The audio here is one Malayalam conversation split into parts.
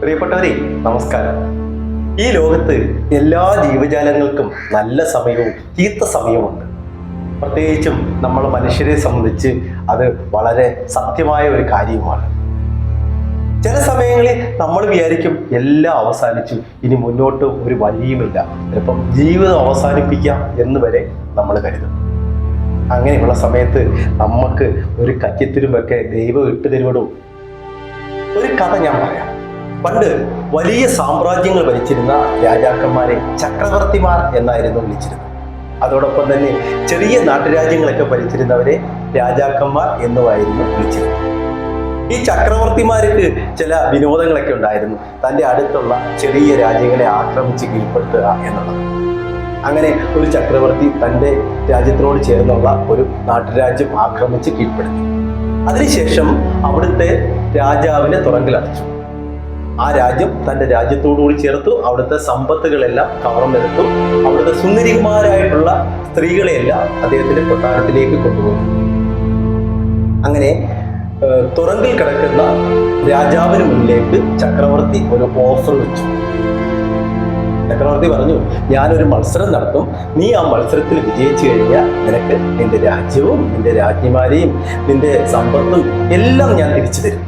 പ്രിയപ്പെട്ടവരെ നമസ്കാരം. ഈ ലോകത്ത് എല്ലാ ജീവജാലങ്ങൾക്കും നല്ല സമയവും ചീത്ത സമയവുമുണ്ട്. പ്രത്യേകിച്ചും നമ്മൾ മനുഷ്യരെ സംബന്ധിച്ച് അത് വളരെ സത്യമായ ഒരു കാര്യവുമാണ്. ചില സമയങ്ങളിൽ നമ്മൾ വിചാരിക്കും എല്ലാം അവസാനിച്ചു ഇനി മുന്നോട്ട് ഒരു വഴിയുമില്ല. ചിലപ്പം ജീവിതം അവസാനിപ്പിക്കാം എന്ന് വരെ നമ്മൾ കരുതും. അങ്ങനെയുള്ള സമയത്ത് നമുക്ക് ഒരു കറ്റിത്തിരുമ്പൊക്കെ ദൈവം ഇട്ടു തരുവടും? ഒരു കഥ ഞാൻ പറയാം. പണ്ട് വലിയ സാമ്രാജ്യങ്ങൾ ഭരിച്ചിരുന്ന രാജാക്കന്മാരെ ചക്രവർത്തിമാർ എന്നായിരുന്നു വിളിച്ചിരുന്നത്. അതോടൊപ്പം തന്നെ ചെറിയ നാട്ടുരാജ്യങ്ങളൊക്കെ ഭരിച്ചിരുന്നവരെ രാജാക്കന്മാർ എന്നുമായിരുന്നു വിളിച്ചിരുന്നത്. ഈ ചക്രവർത്തിമാർക്ക് ചില വിനോദങ്ങളൊക്കെ ഉണ്ടായിരുന്നു. തന്റെ അടുത്തുള്ള ചെറിയ രാജ്യങ്ങളെ ആക്രമിച്ച് കീഴ്പ്പെടുത്തുക എന്നുള്ളത്. അങ്ങനെ ഒരു ചക്രവർത്തി തന്റെ രാജ്യത്തിനോട് ചേർന്നുള്ള ഒരു നാട്ടുരാജ്യം ആക്രമിച്ച് കീഴ്പ്പെടുത്തി. അതിനുശേഷം അവിടുത്തെ രാജാവിനെ തുറങ്കിലടച്ചു. ആ രാജ്യം തന്റെ രാജ്യത്തോടുകൂടി ചേർത്തു അവിടുത്തെ സമ്പത്തുകളെല്ലാം കവർന്നെടുത്തു അവിടുത്തെ സുന്ദരിമാരായിട്ടുള്ള സ്ത്രീകളെയെല്ലാം അദ്ദേഹത്തിന്റെ കൊട്ടാരത്തിലേക്ക് കൊണ്ടുപോകും അങ്ങനെ തുറങ്കിൽ കിടക്കുന്ന രാജാവിന് മുന്നിലേക്ക് ചക്രവർത്തി ഒരു ഓഫർ വെച്ചു. ചക്രവർത്തി പറഞ്ഞു ഞാനൊരു മത്സരം നടത്തും. നീ ആ മത്സരത്തിൽ വിജയിച്ചു കഴിഞ്ഞാൽ നിനക്ക് നിന്റെ രാജ്യവും നിന്റെ രാജ്ഞിമാരെയും നിന്റെ സമ്പത്തും എല്ലാം ഞാൻ തിരിച്ചു തരും.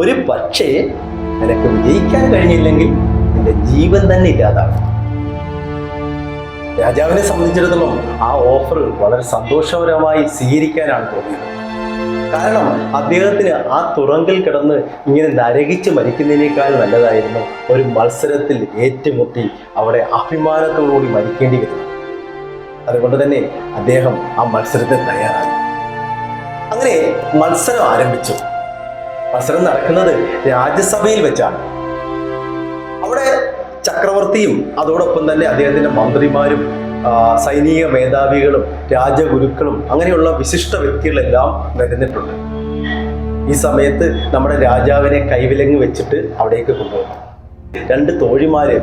ഒരു പക്ഷേ നിനക്ക് വിജയിക്കാൻ കഴിഞ്ഞില്ലെങ്കിൽ നിന്റെ ജീവൻ തന്നെ ഇല്ലാതാകും. രാജാവിനെ സംബന്ധിച്ചിടത്തോളം ആ ഓഫർ വളരെ സന്തോഷകരമായി സ്വീകരിക്കാനാണ് തോന്നിയത്. കാരണം അദ്ദേഹത്തിന് ആ തുറങ്കിൽ കിടന്ന് ഇങ്ങനെ നരകിച്ച് മരിക്കുന്നതിനേക്കാൾ നല്ലതായിരുന്നു ഒരു മത്സരത്തിൽ ഏറ്റുമുട്ടി അവിടെ അഭിമാനത്തോടുകൂടി മരിക്കേണ്ടി വരുന്നു അതുകൊണ്ട് തന്നെ അദ്ദേഹം ആ മത്സരത്തിന് തയ്യാറായി. അങ്ങനെ മത്സരം ആരംഭിച്ചു. മത്സരം നടക്കുന്നത് രാജ്യസഭയിൽ വെച്ചാണ്. അവിടെ ചക്രവർത്തിയും അതോടൊപ്പം തന്നെ അദ്ദേഹത്തിന്റെ മന്ത്രിമാരും സൈനിക മേധാവികളും രാജഗുരുക്കളും അങ്ങനെയുള്ള വിശിഷ്ട വ്യക്തികളെല്ലാം വരുന്നിട്ടുണ്ട്. ഈ സമയത്ത് നമ്മുടെ രാജാവിനെ കൈവിലങ്ങ് വെച്ചിട്ട് അവിടേക്ക് കൊണ്ടുവന്നു. രണ്ട് തോഴിമാര്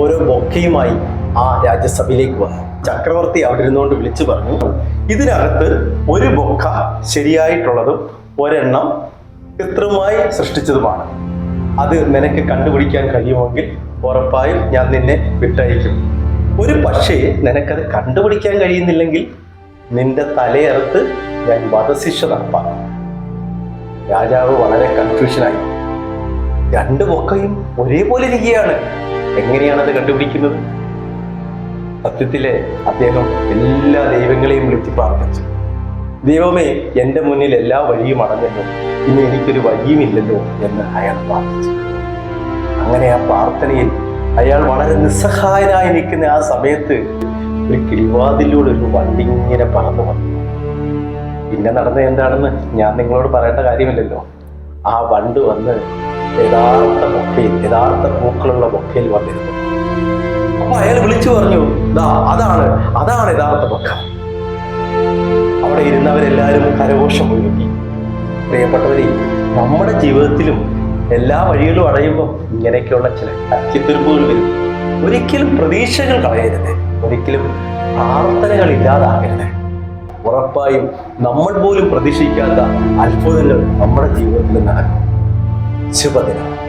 ഓരോ ബൊക്കയുമായി ആ രാജ്യസഭയിലേക്ക് വന്നു. ചക്രവർത്തി അവിടെ ഇരുന്നുകൊണ്ട് വിളിച്ചു പറഞ്ഞു ഇതിനകത്ത് ഒരു ബൊക്ക ശരിയായിട്ടുള്ളതും ഒരെണ്ണം കൃത്രിമമായി സൃഷ്ടിച്ചതുമാണ്. അത് നിനക്ക് കണ്ടുപിടിക്കാൻ കഴിയുമെങ്കിൽ ഉറപ്പായും ഞാൻ നിന്നെ വിട്ടയക്കും. ഒരു പക്ഷേ നിനക്കത് കണ്ടുപിടിക്കാൻ കഴിയുന്നില്ലെങ്കിൽ നിന്റെ തലയറുത്ത് ഞാൻ വധശിക്ഷ നടപ്പാക്കും. രാജാവ് വളരെ കൺഫ്യൂഷനായി. രണ്ട് മൊക്കയും ഒരേപോലെ ഇരിക്കുകയാണ്. എങ്ങനെയാണ് അത് കണ്ടുപിടിക്കുന്നത്? സത്യത്തിലെ അദ്ദേഹം എല്ലാ ദൈവങ്ങളെയും വിളിച്ച് പ്രാർത്ഥിച്ചു. ദൈവമേ എന്റെ മുന്നിൽ എല്ലാ വഴിയും അടഞ്ഞല്ലോ. ഇനി എനിക്കൊരു വഴിയുമില്ലല്ലോ എന്ന് അയാൾ പ്രാർത്ഥിച്ചു. അങ്ങനെ ആ പ്രാർത്ഥനയിൽ അയാൾ വളരെ നിസ്സഹായനായി നിൽക്കുന്ന ആ സമയത്ത് ഒരു കിളിവാതിലൂടെ ഒരു വണ്ടി ഇങ്ങനെ പറന്നു വന്നു. പിന്നെ നടന്നത് എന്താണെന്ന് ഞാൻ നിങ്ങളോട് പറയേണ്ട കാര്യമില്ലല്ലോ. ആ വണ്ട് വന്ന് യഥാർത്ഥ ബൊക്കയിൽ യഥാർത്ഥ പൂക്കളുള്ള ബൊക്കയിൽ വന്നിരുന്നു. അപ്പൊ അയാൾ വിളിച്ചു പറഞ്ഞു അതാണ് അതാണ് യഥാർത്ഥ ബൊക്ക. അവിടെ ഇരുന്നവരെല്ലാവരും കരഘോഷം ഒഴുകി. പ്രിയപ്പെട്ടവരെ നമ്മുടെ ജീവിതത്തിലും എല്ലാ വഴികളും അടയുമ്പോൾ ഇങ്ങനെയൊക്കെയുള്ള ചില അച്ചിത്തിരുപ്പുകൾ വരും. ഒരിക്കലും പ്രതീക്ഷകൾ കളയരുത്. ഒരിക്കലും പ്രാർത്ഥനകൾ ഇല്ലാതാകരുത്. ഉറപ്പായും നമ്മൾ പോലും പ്രതീക്ഷിക്കാത്ത അത്ഭുതങ്ങൾ നമ്മുടെ ജീവിതത്തിൽ നടക്കും. ശുഭദിനം.